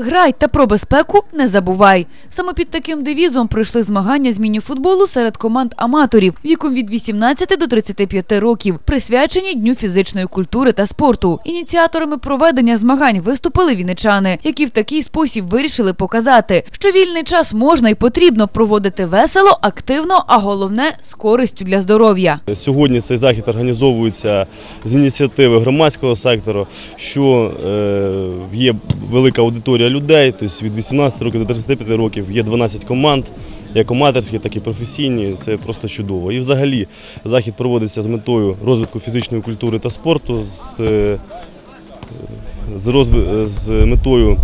Грай та про безпеку не забувай. Саме під таким девізом пройшли змагання з мініфутболу серед команд аматорів віком від 18 до 35 років, присвячені Дню фізичної культури та спорту. Ініціаторами проведення змагань виступили вінничани, які в такий спосіб вирішили показати, що вільний час можна і потрібно проводити весело, активно, а головне з користю для здоров'я. Сьогодні цей захід організовується з ініціативи громадського сектору, що е, є велика аудиторія людей, тобто від 18 років до 35 років є 12 команд, як аматорські, так і професійні. Це просто чудово. І взагалі захід проводиться з метою розвитку фізичної культури та спорту, з, е, з, з метою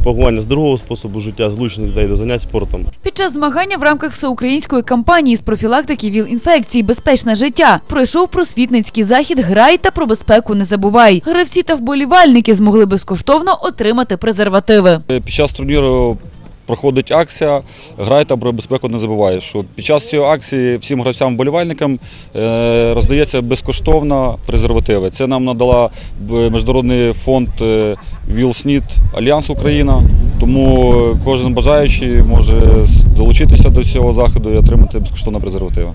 пропагування здорового способу життя, залучення людей до занять спортом. Під час змагання в рамках всеукраїнської кампанії з профілактики ВІЛ-інфекцій Безпечне життя пройшов просвітницький захід Грай та про безпеку не забувай. Гравці та вболівальники змогли безкоштовно отримати презервативи. Під час турніру проходить акція Грайте про безпеку не забувай. Що під час цієї акції всім гравцям-болівальникам е, роздається безкоштовно презервативи. Це нам надала міжнародний фонд Вілснід ВІЛ-СНІД Альянс Україна. Тому е, кожен бажаючий може долучитися до цього заходу і отримати безкоштовно презервативи.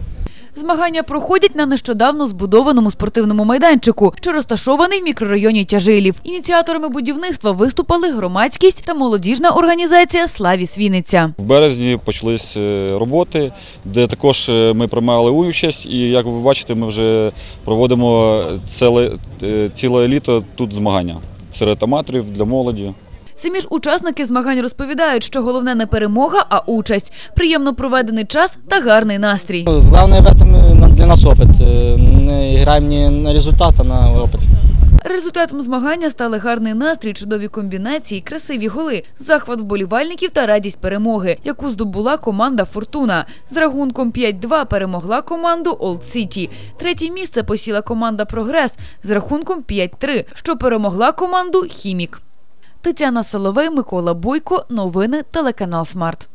Змагання проходять на нещодавно збудованому спортивному майданчику, що розташований в мікрорайоні Тяжилів. Ініціаторами будівництва виступили громадськість та молодіжна організація Славіс Вінниця. В березні почались е, роботи, де також е, ми приймали участь. І як ви бачите, ми вже проводимо ціле, е, ціле літо тут змагання серед аматорів для молоді. Самі ж учасники змагань розповідають, що головне не перемога, а участь, приємно проведений час та гарний настрій. Главное в этом э, для нас опыт. Э, Не играем не на результат, а на опыт. Результатом змагання стали гарний настрій, чудові комбінації, красиві голи, захват вболівальників та радість перемоги, яку здобула команда Фортуна. З рахунком 5-2 перемогла команду Олд Сіті. Третє місце посіла команда Прогрес з рахунком 5-3, що перемогла команду Хімік. Тетяна Соловей, Микола Бойко. Новини телеканал Смарт.